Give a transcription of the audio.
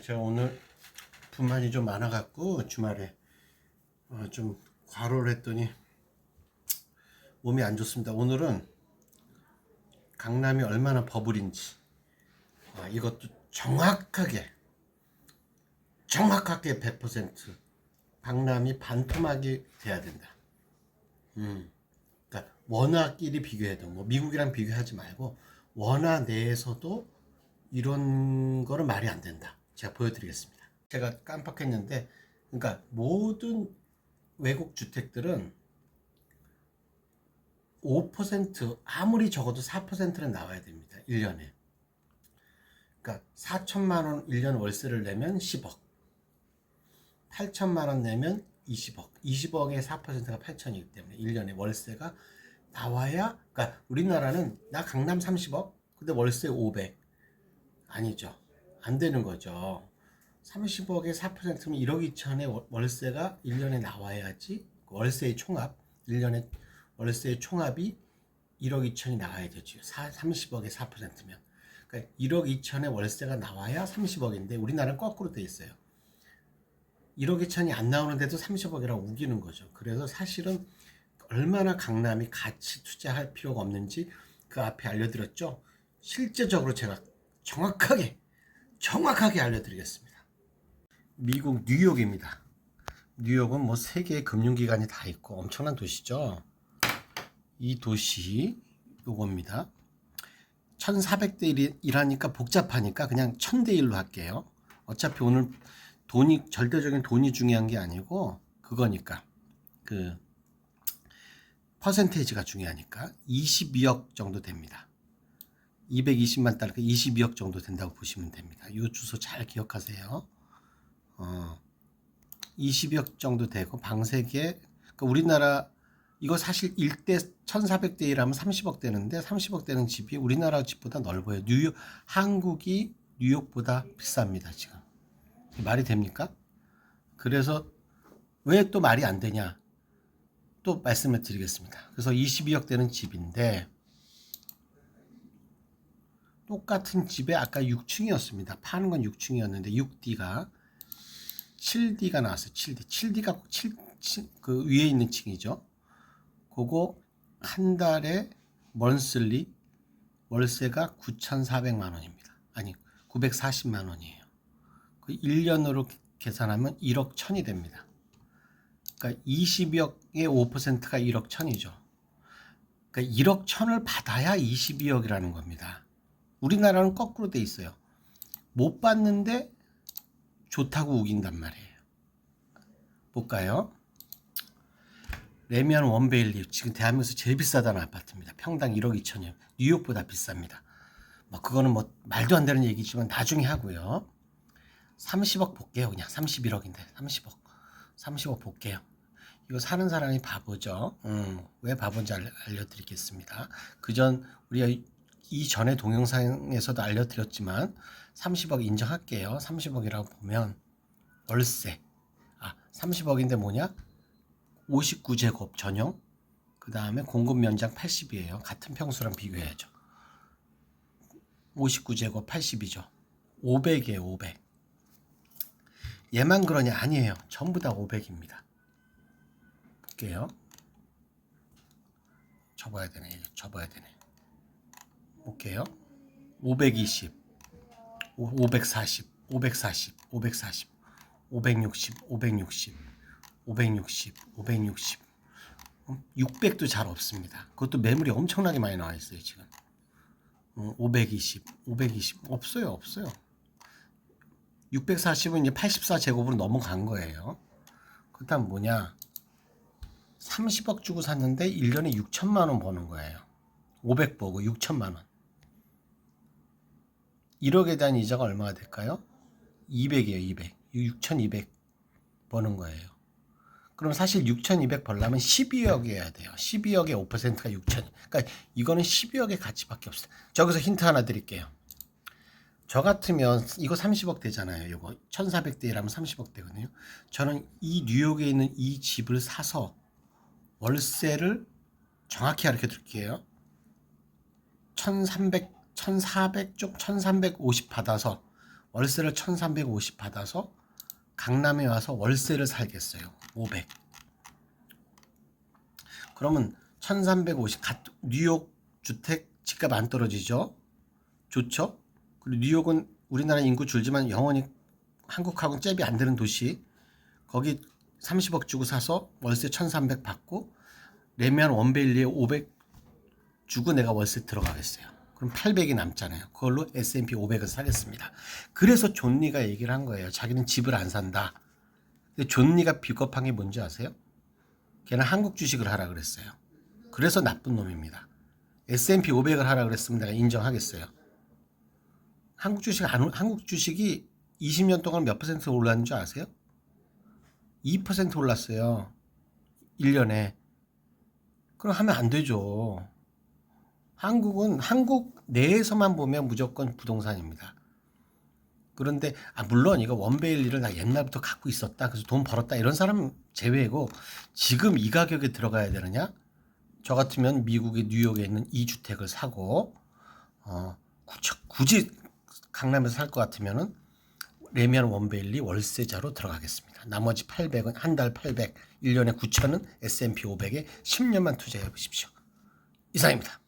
제가 오늘 분만이 좀 많아갖고 주말에 어, 좀 과로를 했더니 몸이 안 좋습니다. 오늘은 강남이 얼마나 버블인지 아, 이것도 정확하게 정확하게 100% 강남이 반토막이 돼야 된다. 음, 그러니까 원화끼리 비교해도 뭐 미국이랑 비교하지 말고 원화 내에서도 이런 거는 말이 안 된다. 제가 보여드리겠습니다. 제가 깜빡했는데, 그러니까 모든 외국 주택들은 5% 아무리 적어도 4%는 나와야 됩니다. 1년에. 그러니까 4천만 원 1년 월세를 내면 10억. 8천만 원 내면 20억. 20억의 4%가 8천이기 때문에 1년에 월세가 나와야 그러니까 우리나라는 나 강남 30억 근데 월세 500 아니죠. 안 되는 거죠. 30억에 4%면 1억 2천의 월세가 1년에 나와야지 월세의 총합 1년에 월세의 총합이 1억 2천이 나와야 되죠. 30억에 4%면 그러니까 1억 2천의 월세가 나와야 30억인데 우리나라는 거꾸로 돼 있어요. 1억 2천이 안 나오는데도 30억이라고 우기는 거죠. 그래서 사실은 얼마나 강남이 같이 투자할 필요가 없는지 그 앞에 알려드렸죠. 실제적으로 제가 정확하게 정확하게 알려드리겠습니다. 미국 뉴욕입니다. 뉴욕은 뭐 세계의 금융기관이 다 있고 엄청난 도시죠. 이 도시 요겁니다. 1400대 1이라니까 복잡하니까 그냥 1000대 1로 할게요. 어차피 오늘 돈이 절대적인 돈이 중요한 게 아니고 그거니까 그 퍼센테이지가 중요하니까 22억 정도 됩니다. 220만 달러, 22억 정도 된다고 보시면 됩니다. 이 주소 잘 기억하세요. 어, 22억 정도 되고 방세계, 그러니까 우리나라 이거 사실 1대 1,400대 1하면 30억 되는데 30억 되는 집이 우리나라 집보다 넓어요. 뉴욕, 한국이 뉴욕보다 비쌉니다, 지금. 말이 됩니까? 그래서 왜 또 말이 안 되냐? 또 말씀을 드리겠습니다. 그래서 22억 되는 집인데 똑같은 집에 아까 6층이었습니다. 파는 건 6층이었는데 6D가 7D가 나왔어요. 7D. 7D가 꼭 7, 7, 그 위에 있는 층이죠. 그거 한 달에 먼슬리 월세가 9,400만 원입니다. 아니 940만 원이에요. 그 1년으로 계산하면 1억 1천이 됩니다. 그러니까 22억의 5%가 1억 1천이죠. 그러니까 1억 1천을 받아야 22억이라는 겁니다. 우리나라는 거꾸로 돼 있어요. 못 받는데 좋다고 우긴단 말이에요. 볼까요? 레미안 원베일리 지금 대한민국에서 제일 비싸다는 아파트입니다. 평당 1억 2천이요. 뉴욕보다 비쌉니다. 뭐 그거는 뭐 말도 안 되는 얘기지만 나중에 하고요. 30억 볼게요. 그냥 31억인데 30억. 30억 볼게요. 이거 사는 사람이 바보죠. 음, 왜 바본지 알, 알려드리겠습니다. 그전 우리가 이 전에 동영상에서도 알려드렸지만 30억 인정할게요. 30억이라고 보면 월세. 아, 30억인데 뭐냐? 59제곱 전용. 그 다음에 공급 면적 80이에요. 같은 평수랑 비교해야죠. 59제곱 80이죠. 500이에요, 500. 얘만 그러냐? 아니에요. 전부 다 500입니다. 볼게요. 접어야 되네. 접어야 되네. 볼게요. 520, 540, 540, 540, 560, 560, 560, 560, 600도 잘 없습니다. 그것도 매물이 엄청나게 많이 나와 있어요, 지금. 520, 520, 없어요, 없어요. 640은 이제 84제곱으로 넘어간 거예요. 그렇다면 뭐냐? 30억 주고 샀는데 1년에 6천만 원 버는 거예요. 500 보고 6천만 원. 1억에 대한 이자가 얼마가 될까요? 200이에요, 200. 6,200 버는 거예요. 그럼 사실 6,200 벌려면 12억이어야 돼요. 12억의 5%가 6,000. 그러니까 이거는 12억의 가치밖에 없어요. 저기서 힌트 하나 드릴게요. 저 같으면 이거 30억 되잖아요. 이거 1,400대 1하면 30억 되거든요. 저는 이 뉴욕에 있는 이 집을 사서 월세를 정확히 가르쳐 드릴게요. 1,300 1,400쪽 1,350 받아서 월세를 1350 받아서 강남에 와서 월세를 살겠어요. 500. 그러면 1350 가- 뉴욕 주택 집값 안 떨어지죠? 좋죠? 그리고 뉴욕은 우리나라 인구 줄지만 영원히 한국하고는 잽이 안 되는 도시. 거기 30억 주고 사서 월세 1300 받고 레미안 원베일리에 500 주고 내가 월세 들어가겠어요. 그럼 800이 남잖아요. 그걸로 S&P 500을 사겠습니다. 그래서 존니가 얘기를 한 거예요. 자기는 집을 안 산다. 근데 존니가 비겁한 게 뭔지 아세요? 걔는 한국 주식을 하라 그랬어요. 그래서 나쁜 놈입니다. S&P 500을 하라 그랬으면 내가 인정하겠어요. 한국 주식 한국 주식이 20년 동안 몇 퍼센트 올랐는 줄 아세요? 2% 올랐어요. 1년에. 그럼 하면 안 되죠. 한국은 한국 내에서만 보면 무조건 부동산입니다. 그런데 아 물론 이거 원베일리를 나 옛날부터 갖고 있었다. 그래서 돈 벌었다. 이런 사람 제외고 지금 이 가격에 들어가야 되느냐? 저 같으면 미국의 뉴욕에 있는 이 주택을 사고 어 굳이, 강남에서 살 것 같으면은 레미안 원베일리 월세자로 들어가겠습니다. 나머지 800은 한 달 800, 1년에 9천은 S&P 500에 10년만 투자해 보십시오. 이상입니다.